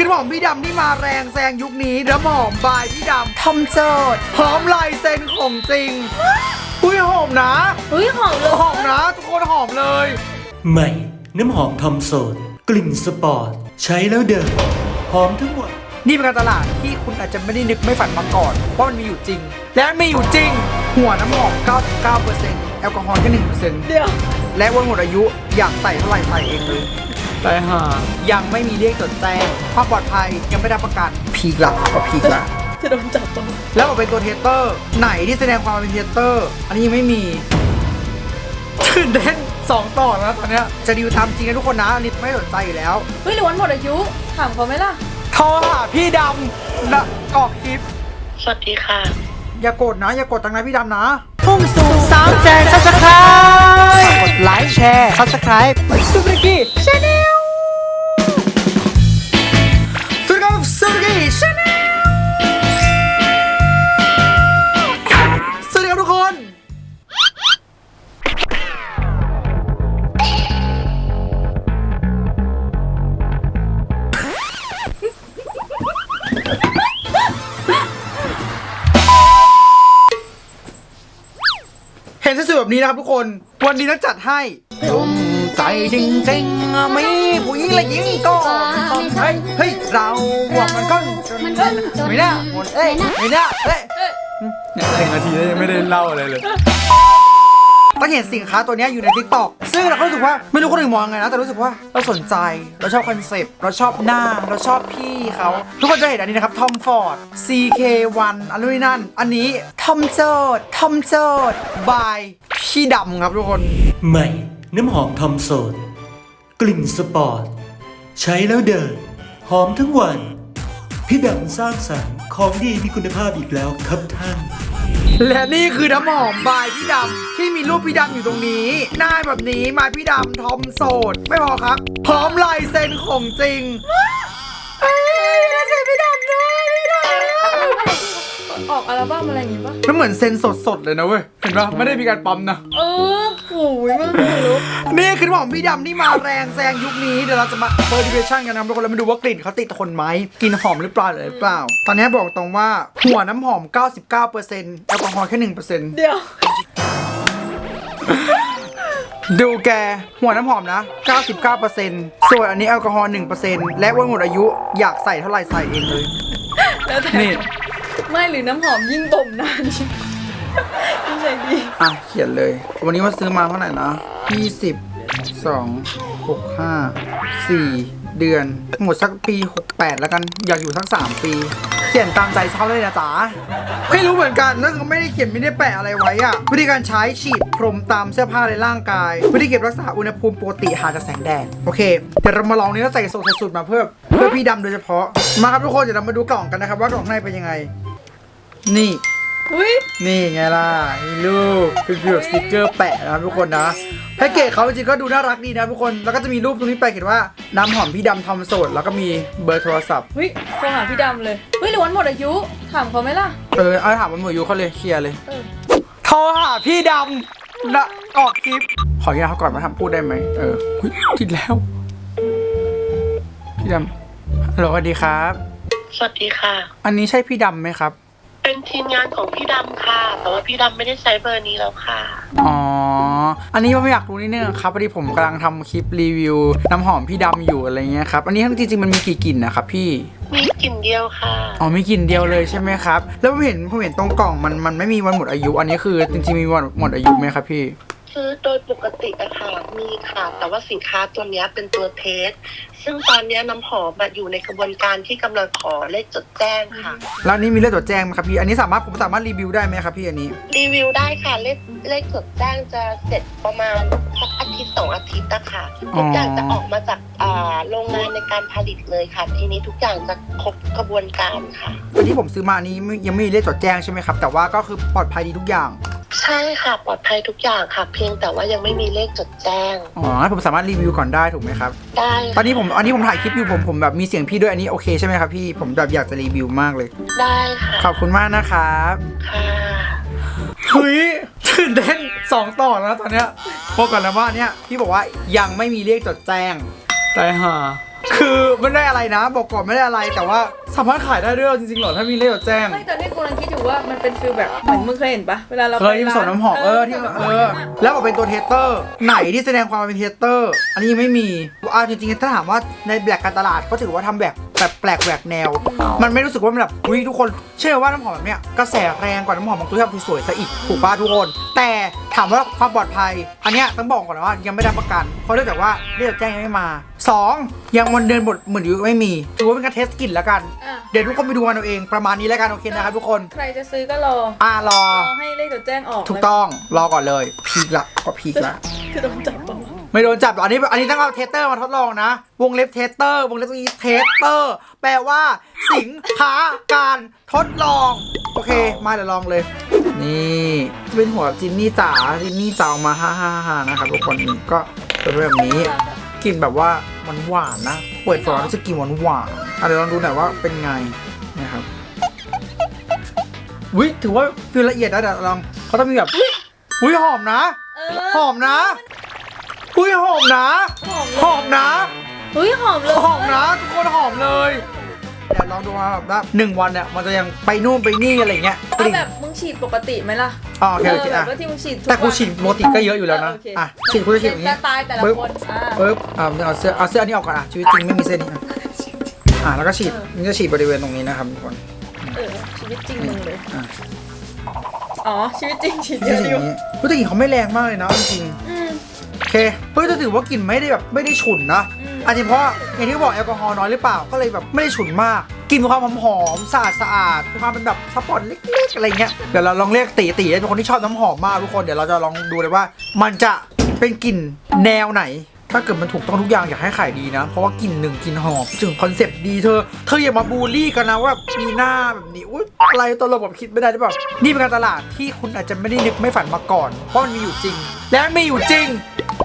คือน้ำหอมพี่ดำที่มาแรงแซงยุคนี้น้ำหอมบายพี่ดำทำโจทย์หอมลายเซ็นของจริง อุ้ยหอมนะ เฮ้ยหอมเลยหอมนะ ทุกคนหอมเลย ใหม่ น้ำหอมทอมโสดกลิ่นสปอร์ต ใช้แล้วเดินหอมทั้งหมด นี่เป็นการตลาดที่คุณอาจจะไม่ได้นึกไม่ฝันมาก่อนว่ามันมีอยู่จริง และมีอยู่จริง หัวน้ำหอม 99%แอลกอฮอล์แค่1%เดี๋ยวและวันหมดอายุอยากใส่เท่าไหร่ใส่เองเลย แต่หายังไม่มีเลขจดแจ้งความปลอดภัยยังไม่ได้ประกันพีกละก็พีกละจะโดนจับตัวแล้วบอกเป็นตัวเทสเตอร์ ไหนที่แสดงความเป็นเทสเตอร์ อันนี้ยังไม่มีตื่นเต้นสองต่อแล้วตอนเนี้ยจะดิวทำจริงนะทุกคนนะอันนี้ไม่สนใจอยู่แล้วเฮ้ยหรือวันหมดอายุถามเขาไหมล่ะโทรหาพี่ดำนะออกคลิป สวัสดีค่ะ อย่ากดนะ อย่ากดตังนะพี่ดำนะพุ่งสูงสามแสนซับสไครต์กดไลค์แชร์ซับสไครต์ซูบิกี้ชาแนล ซูบิกี้ชาแนลสวัสดีครับทุกคน เห็นสวยๆแบบนี้นะครับทุกคน วันนี้ต้องจัดให้ ใจจริงๆมีผู้หญิงและหญิงก็ต้องใช้เฮ้ยเราหวังมันก้นจนไม่น่าหมดเอ้ยไม่น่าเอ้ยเนี่ยหนึ่งนาทีแล้วยังไม่ได้เล่าอะไรเลยต้องเห็นสินค้าตัวนี้อยู่ใน t ิ k t o k ซึ่งเราก็รู้สึกว่าไม่รู้คนอื่นมองไงนะ แต่รู้สึกว่าเราสนใจ เราชอบคอนเซปต์ เราชอบหน้า เราชอบพี่เขา ทุกคนจะเห็นอันนี้นะครับ Tom Ford CK1 อันนู้นนนั่น อันนี้ ทอมโจดทอมโจดบาย พี่ดำครับทุกคนใหม่ น้ำหอมทอมโสดกลิ่นสปอร์ต ใช้แล้วเดิน หอมทั้งวัน พี่ดำสร้างสรรค์ของดีมีคุณภาพอีกแล้วครับท่าน และนี่คือน้ำหอมบายพี่ดำที่มีรูปพี่ดำอยู่ตรงนี้ หน้าแบบนี้มาพี่ดำทอมโสด ไม่พอครับ พร้อมลายเซ็นของจริงเอ้ยลายเซ็นพี่ดำด้วยพี่ดำ ออกอัลบั้มอะไรอย่างงี้ปะมันเหมือนเซ็นสดๆเลยนะเว้ย เห็นปะไม่ได้มีการปั๊มนะ เออโอ้ยมันขนลุกนี่คือน้ำหอมพี่ดำที่มาแรงแซงยุคนี้เดี๋ยวเราจะมาเ e อร์ดิเวชั่นกันนะทุกคนแล้วมาดูว่ากลิ่นเขาติดทนไหมกลิ่นหอมหรือเปล่าหรือเปล่า ตอนนี้บอกตรงว่าหัวน้ำหอม 99%แอลกอฮอล์แค่1%เดี๋ยว ดูแก หัวน้ำหอมนะ 99%ส่วนอันนี้แอลกอฮอล์1%และวันหมดอายุอยากใส่เท่าไหร่ใส่เองเลย แล้วแต่นี่ ไม่หรือน้ำหอมยิ่งบ่มนานยิ่งยิ่งใจดี อะ เขียนเลย วันนี้ว่าซื้อมาเท่าไหร่นะ20 2 6 5 4เดือน หมดสักปี 68 แล้วกัน อยากอยู่สัก 3 ปี เขียนตามใจเขาเลยนะจ๊ะไม่รู้เหมือนกันนั่นก็ไม่ได้เขียนไม่ได้แปะอะไรไว้อะวิธีการใช้ฉีดพรมตามเสื้อผ้าในร่างกาย วิธีเก็บรักษาอุณหภูมิปกติห่างจากแสงแดด โอเค เดี๋ยวเรามาลองนี้แล้วใส่สูตรใส่สูตรมาเพื่อเพื่อพี่ดำโดยเฉพาะ มาครับทุกคน เดี๋ยวเรามาดูกล่องกันนะครับว่ากล่องข้างในเป็นยังไง นี่ อุ้ยนี่ไงล่ะมีรูปเป็นฟิวแบบสติกเกอร์แปะนะครับทุกคนนะแพ็กเกจเขาจริงๆก็ดูน่ารักดีนะทุกคนแล้วก็จะมีรูปตรงนี้แปะเขียนว่าน้ำหอมพี่ดำทอมโสดแล้วก็มีเบอร์โทรศัพท์เฮ้ยโทรหาพี่ดำเลยเฮ้ยหรือวันหมดอายุ ถามเขาไหมล่ะ เออเอาถามมันหมวดยูเขาเลยเคลียร์เลยเออ โทรหาพี่ดำนะออกคลิป ขออนุญาตเขาก่อนมาทำพูดได้ไหมเอออุ๊ยติดแล้ว พี่ดำฮัลโหลสวัสดีครับ สวัสดีค่ะ อันนี้ใช่พี่ดำไหมครับ เป็นทีมงานของพี่ดำค่ะ แต่ว่าพี่ดำไม่ได้ใช้เบอร์นี้แล้วค่ะ อ๋อ อันนี้ผมอยากรู้นิดนึงครับพอดีผมกำลังทำคลิปรีวิว น้ำหอมพี่ดำอยู่อะไรเงี้ยครับ อันนี้ทั้งจริงๆมันมีกี่กลิ่นนะครับพี่ มีกลิ่นเดียวค่ะ อ๋อมีกลิ่นเดียวเลยใช่ไหมครับ แล้วผมเห็นผมเห็นตรงกล่องมันมันไม่มีวันหมดอายุ อันนี้คือจริงๆมีวันหมดอายุไหมครับพี่ ซื้อโดยปกติอะค่ะมีค่ะ แต่ว่าสินค้าตัวเนี้ยเป็นตัวเทส ซึ่งตอนเนี้ยน้ำหอมอะอยู่ในกระบวนการที่กำลังขอเลขจดแจ้งค่ะ แล้วอันนี้มีเลือดตัวจแจ้งไหมครับพี่ อันนี้สามารถผมสามารถรีวิวได้ไหมครับพี่อันนี้ รีวิวได้ค่ะ เลขเลขจดแจ้งจะเสร็จประมาณสักอาทิตย์สองอาทิตย์นะคะทุกอย่างจะออกมาจากอ่าโรงงานในการผลิตเลยค่ะ ทีนี้ทุกอย่างจะครบกระบวนการค่ะอันที่ผมซื้อมาอันนี้ไม่ยังไม่มีเลขจดแจ้งใช่ไหมครับ แต่ว่าก็คือปลอดภัยดีทุกอย่าง ใช่ค่ะปลอดภัยทุกอย่างค่ะ เพียงแต่ว่ายังไม่มีเลขจดแจ้ง อ๋อให้ผมสามารถรีวิวก่อนได้ถูกไหมครับ ได้ตอนนี้ผมอันนี้ผมถ่ายคลิปอยู่ผมผมแบบมีเสียงพี่ด้วยอันนี้โอเคใช่ไหมครับพี่ผมแบบอยากจะรีวิวมากเลย ได้ค่ะขอบคุณมากนะครับค่ะเฮ้ยตื่นเต้นสองต่อแล้วตอนเนี้ยบอกก่อนนะว่าเนี่ยพี่บอกว่ายังไม่มีเลขจดแจ้งแต่หา คือไม่ได้อะไรนะ บอกก่อนไม่ได้อะไร แต่ว่าสามารถขายได้ด้วยจริงๆเหรอถ้ามีเลขจดแจ้ง ไม่แต่นี่กูกำลังคิดอยู่ว่ามันเป็นฟิลแบบเหมือนมึงเคยเห็นปะเวลาเราเคยที่ผสมน้ำหอมเออที่เออแล้วบอกเป็นตัวเทสเตอร์ ไหนที่แสดงความเป็นเทสเตอร์ อันนี้ยังไม่มีอ่าจริงๆถ้าถามว่าในแบล็กการตลาดก็ถือว่าทำแบบ แบบแปลกแหวกแนว มันไม่รู้สึกว่ามันแบบอุ้ยทุกคนเชื่อว่าน้ำหอมแบบเนี้ยกระแสแรงกว่าน้ำหอมบางตัวที่ทำสวยๆซะอีกถูกป่ะทุกคน แต่ถามว่าความปลอดภัย อันเนี้ยต้องบอกก่อนนะว่ายังไม่ได้ประกัน เพราะเนื่องจากว่าเรียกแจ้งยังไม่มาสองยังวันเดือนบทเหมือนอยู่ไม่มีถือว่าเป็นการเทสกลิ่นแล้วกัน อะเดี๋ยวทุกคนไปดูกันเอาเองประมาณนี้แล้วกันโอเคนะครับทุกคนใครจะซื้อก็รออ่ารอรอให้เลขจดแจ้งออกถูกต้องรอก่อนเลยพีกละก็พีกละ คือต้องจับปะวะ ไม่โดนจับหรอกอันนี้อันนี้ต้องเอาเทสเตอร์มาทดลองนะ วงเล็บเทสเตอร์ วงเล็บตรงนี้เทสเตอร์ แปลว่า สินค้าการทดลอง โอเค มาเดี๋ยวลองเลย นี่จะเป็นหัวจินนี่จ๋าจินนี่จ๋าออกมาฮ่าฮ่าฮ่านะครับทุกคนนี่ก็เป็นแบบนี้กลิ่นแบบว่ามันหวานๆนะ เปิดฝาแล้วจะกลิ่นหวานหวานๆอะเดี๋ยวลองดูหน่อยว่าเป็นไงนะครับวิถือว่าฟิลละเอียดนะเดี๋ยวลองเขาต้องมีแบบอุ้ยหอมนะเอหออมนะ อุ้ยหอมนะ หอมหอมนะเฮ้ยหอมเลยหอมนะทุกคนหอมเลยเดี๋ยวลองดูว่าแบบหนึ่งวันเนี่ยมันจะยังไปนู่นไปนี่อะไรเงี้ยกเอาลิ่นแบบมึงฉีดปกติไหมล่ะอ๋อโอเคโอเคแบอะบว่าที่มึงฉีดทุแต่กูวันฉีดโมติก็เยอะอยู่แล้วนะเโเคอะฉีดกูจะฉีดอย่างเป็นี้นสไตล์แต่ละปึ๊บคนอ่าปึ๊บอ่าเอาเสื้อเอาเสื้ออันนี้ออกก่อนอะชีวิตจริงไม่มีเส้นนี้อะอะแล้วก็ฉีดนี่จะฉีดบริเวณตรงนี้นะครับทุกคนเออชีวิตจริงมึงเลยอะอ๋อชีวิตจริงฉีดเยนี่อะจะออย่ายู่งนี้รู้แต่กลิ่นเขาไม่แรงมากเลยนะเอาจริงอืมๆ โอเคเฮ้ยแต่ถือว่ากลิ่นไม่ได้แบบไม่ได้ฉุนนะอืมอาจจะเพราะอย่างที่บอกแอลกอฮอล์น้อยหรือเปล่าก็เลยแบบไม่ได้ฉุนมากกลินมีความหอมๆสะอาดสะอาดมีความเป็นแบบสปอร์ตเล็กๆอะไรเงี้ยเดี๋ยวเราลองเรียกตีตีเป็นคนที่ชอบน้ำหอมมากทุกคนเดี๋ยวเราจะลองดูเลยว่า มันจะเป็นกลิ่นแนวไหน ถ้าเกิดมันถูกต้องทุกอย่างอยากให้ขายดีนะ เพราะว่ากลิ่นหนึ่งกลิ่นหอมถึงคอนเซปต์ดีเธอ เธออย่ามาบูลลี่กันนะว่าแบบมีหน้าแบบนี้อุ้ยอะไรตัวเราแบบคิดไม่ได้หรือเปล่านี่เป็นการตลาดที่คุณอาจจะไม่ได้นึกไม่ฝันมาก่อนเพราะมันมีอยู่จริง และมีอยู่จริง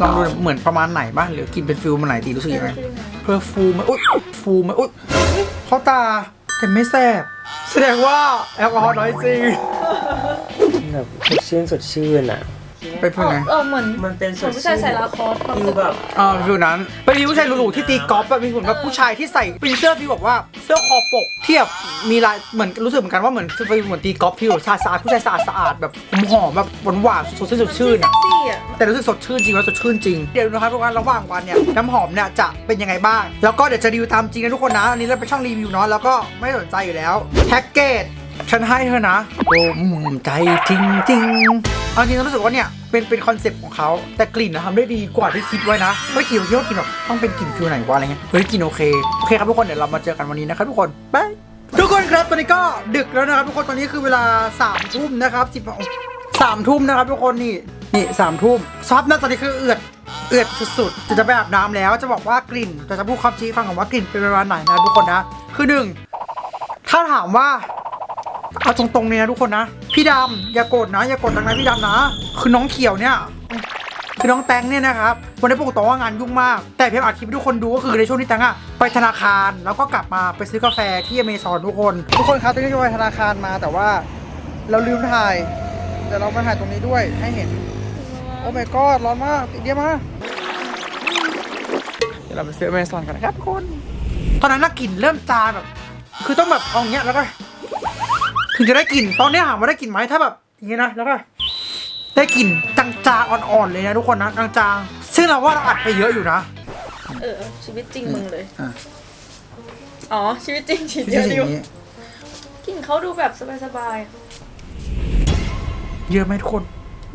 ลองดูเหมือนประมาณไหนบ้างหรือกลิ่นเป็นฟิลมันไหนตีรู้สึกยังไงเพอร์ฟูมอุ้ยฟูมอุ้ยเข้าตาแต่ไม่แสบแสดงว่าแอลกอฮอล์น้อยจริงแบบสดชื่นสดชื่นอะ เป็นฟิลไงเออเหมือนมันเป็นเหมือนผู้ชายใส่ลาคอสความฟิรู้ลสึกแบบอ่าฟิลนั้นเป็นฟิลผู้ชายหรูๆที่ตีกอล์ฟแบบมีเหมือนแบบผู้ชายที่ใส่เป็นเสื้อที่บอกว่าเสื้อคอปกเทียบมีลายเหมือนรู้สึกเหมือนกันว่าเหมือนฟิลเหมือนตีกอล์ฟฟิลสะอาดๆผู้ชายสะอาดสะอาดๆแบบหอมๆแบบหวานๆสดชื่นสดชื่นเซ็อะกซี่อะแต่รู้สึกสดชื่นจริงว่าสดชื่นจริงเดี๋ยวดูนะครับทุกคนระหว่างวันเนี่ยน้ำหอมเนี่ยจะเป็นยังไงบ้าง แล้วก็เดี๋ยวจะรีวิวตามจริงนะทุกคนนะอันนี้เราเป็นช่องรีวิวเนาะแล้วก็ไม่สนใจอยู่แล้วแพ็กเกจ ฉันให้เธอนะโอ้มใจจริงจริงเอาจริงรู้สึกว่าเนี่ยเป็นเป็นคอนเซ็ปต์ของเขาแต่กลิ่นนะทำได้ดีกว่าที่คิดไว้นะไม่คิดว่าคิดว่กลิ่นแบบต้องเป็นกลิ่นฟิลไหนวะอะไรเงี้ยเฮ้ยกลิ่นโอเคโอเคครับทุกคนเดี๋ยวเรามาเจอกันวันนี้นะครับทุกคนบายทุกคนครับตอนนี้ก็ดึกแล้วนะครับทุกคนตอนนี้คือเวลาสามทุ่มนะครับสิบสามทุ่มนะครับทุกคนนี่นี่สามทุ่มซับนะตอนนี้คือเอือดเอือดสุดๆจะจะไปอาบน้ำแล้วจะบอกว่ากลิ่นแต่จะพูดความจริงฟังก่อนว่ากลิ่นเป็นประมาณไหนนะทุกคนนะคือหนึ่งถ้าถามว่า เอาตรงๆเนี่ยนะทุกคนนะ พี่ดำอย่าโกรธนะ อย่าโกรธทางนั้นพี่ดำนะ คือน้องเขียวเนี่ยคือน้องแตงเนี่ยนะครับวันนี้ปกติว่างานยุ่งมาก แต่เพียงอัดคลิปให้ทุกคนดูก็คือในช่วงที่แตงอะไปธนาคารแล้วก็กลับมาไปซื้อกาแฟที่อเมซอนทุกคน ทุกคนครับตอนนี้จะไปธนาคารมาแต่ว่าเราลืมถ่ายเดี๋ยวเรามาถ่ายตรงนี้ด้วยให้เห็น โอ้ my god ร้อนมากติดเดียมากเดี๋ยวเราไปซื้ออเมซอนกันนะครับทุกคน ตอนนั้นน่ากลิ่นเริ่มจางแบบ คือต้องแบบเอาอย่างเงี้ยแล้วก็ ถึงจะได้กลิ่นตอนนี้ถามว่าได้กลิ่นไหมถ้าแบบอย่างเงี้ยนะแล้วก็ได้กลิ่นจางๆอ่อนๆเลยนะทุกคนนะจางๆซึ่งเราว่าเราอัดไปเยอะอยู่นะเออชีวิตจริงมึงเลยอะอ๋อชีวิตจริงฉีดที่เยอะจะออยู่ย่างนี้กลิ่นเขาดูแบบสบายเยอะไหมทุกคน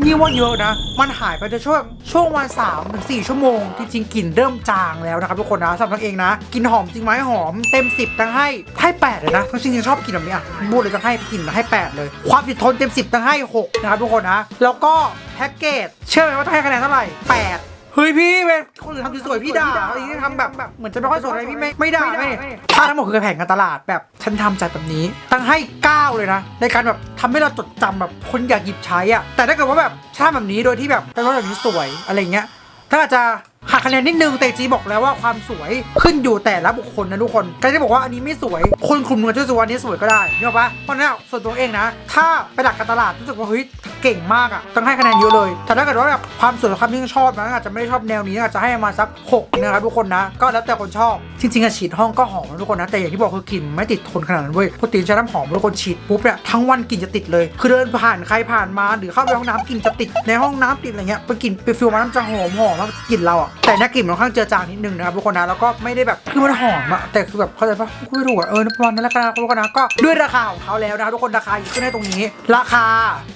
นี่ว่าเยอะนะ มันหายไปในช่วง ช่วงวันสามถึงสี่ชั่วโมง จริงๆกลิ่นเริ่มจางแล้วนะครับทุกคนนะสำหรับเองนะกลิ่นหอมจริงไหมหอมเต็มสิบตั้งให้ให้แปดเลยนะทั้งจริงๆชอบกลิ่นแบบนี้อะพูดเลยตั้งให้กลิ่นให้แปดเลย ความติดทนเต็มสิบตั้งให้หกนะครับทุกคนนะแล้วก็แพ็กเกจเชื่อไหมว่าต้งให้คะแนนเท่าไหร่แปด เฮ้ยพี่เป็นคนอื่นทำสวยๆพี่ด่าอะไรอย่างนี้ทำแบบแบบเหมือนจะไม่ค่อยสวยอะไรพี่ไม่ไม่ด่าไม่ถ้าทั้งหมดคือแผงการตลาดแบบฉันทำจัดแบบนี้ ตั้งให้9เลยนะ ในการแบบทำให้เราจดจำแบบคนอยากหยิบใช้อะแต่ถ้าเกิดว่าแบบถ้าแบบนี้โดยที่แบบแต่ว่าแบบนี้สวยอะไรเงี้ยถ้าอาจจะ หักคะแนนนิดนึงแต่จีบอกแล้วว่าความสวยขึ้นอยู่แต่ละบุคคลนะทุกคนใครที่บอกว่าอันนี้ไม่สวย คนกลุ่มหนึงอาจจะรู้สึกว่าอันนี้สวยก็ได้เนี่ยปะเพราะนั้นส่วนตัวเองนะ ถ้าไปหลักการตลาดรู้สึกว่าเฮ้ยเก่งมากอะต้องให้คะแนนเยอะเลย แต่ถ้าเกิดว่าแบบความสวยความที่ชอบนะอาจจะไม่ได้ชอบแนวนี้อาจจะให้มาสัก6นะครับทุกคนนะ ก็แล้วแต่คนชอบ จริงๆอะฉีดห้องก็หอมนะทุกคนนะ แต่อย่างที่บอกคือกลิ่นไม่ติดทนขนาดนั้นเว้ยปกติใช้น้ำหอมทุกคนฉีดปุ๊บเนี่ยทั้งวันกลิ่นจะติดเลย คือเดินผ่านใครผ่านมาหรือเข้าไปห้องน้ำกลิ่นจะติดในห้องน้ำติดอะไรเงี้ยเป็นกลิ่นเป็นฟิลมันจะหอมหอมแล้วกลิ่นเราอะแต่เนี่ยกลิ่นมันค่อนข้างเจือจางนิดนึงนะครับทุกคนนะแล้วก็ไม่ได้แบบคือมันหอมอะแต่คือแบบเข้าใจปะกูไม่รู้อะเออประมาณนั้นแหละกันทุกคนนะก็ด้วยราคาของเขาแล้วนะครับทุกคนราคาอยู่ขึ้นให้ตรงนี้ ราคา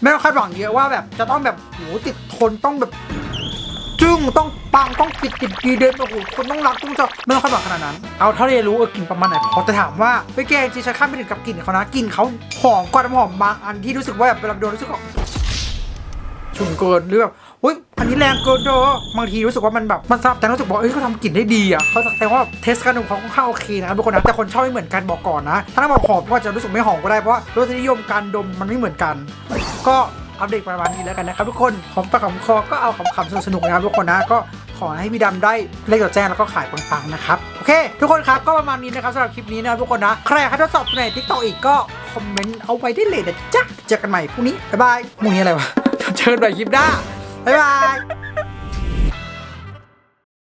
ไม่ต้องคาดหวังเยอะว่าแบบจะต้องแบบโหติดทนต้องแบบจึ้งต้องปังต้องปิดติดดีเด่นโอ้โหคนต้องรักต้องจะไม่ต้องคาดหวังขนาดนั้น เอาเท่าที่รู้เออกลิ่นประมาณไหนพอจะถามว่าไปแกจริงๆฉันข้ามไปถึงกับกลิ่นเขานะกลิ่นเขาหอมกว่าน้ำหอมบางอันที่รู้สึกว่าแบบเวลาโดนรู้สึกว่าฉุนเกินหรือแบบ อุ้ยอันนี้แรงเกินเด้อบางทีรู้สึกว่ามันแบบมันซับแต่รู้สึกว่าเอ้ยเขาทำกลิ่นได้ดีอะเขาแสดงว่าเทสกันของเขาค่อนข้างโอเคนะครับทุกคนนะแต่คนชอบไม่เหมือนกันบอกก่อนนะ ถ้าบอกหอมก็จะรู้สึกไม่หอมก็ได้เพราะว่ารสนิยมการดมมันไม่เหมือนกัน ก็อัปเดตประมาณนี้แล้วกันนะครับทุกคนหอมปากหอมคอก็เอาขำๆสนุกๆนะครับทุกคนนะก็ขอให้พี่ดำได้เลขต่อแจ้งแล้วก็ขายปังๆนะครับ โอเค ทุกคนครับก็ประมาณนี้นะครับสำหรับคลิปนี้นะทุกคนนะ ใครอยากให้ทดสอบตัวไหนทิกตอกอีกก็คอมเมนต์เอาไว้ได้เลยนะจ๊ะเจอกันใหม่พรุ่งนี้ บ๊ายบายพรุ่งนี้อะไรวะเจอกันใหม่คลิปหน้า บ๊ายบาย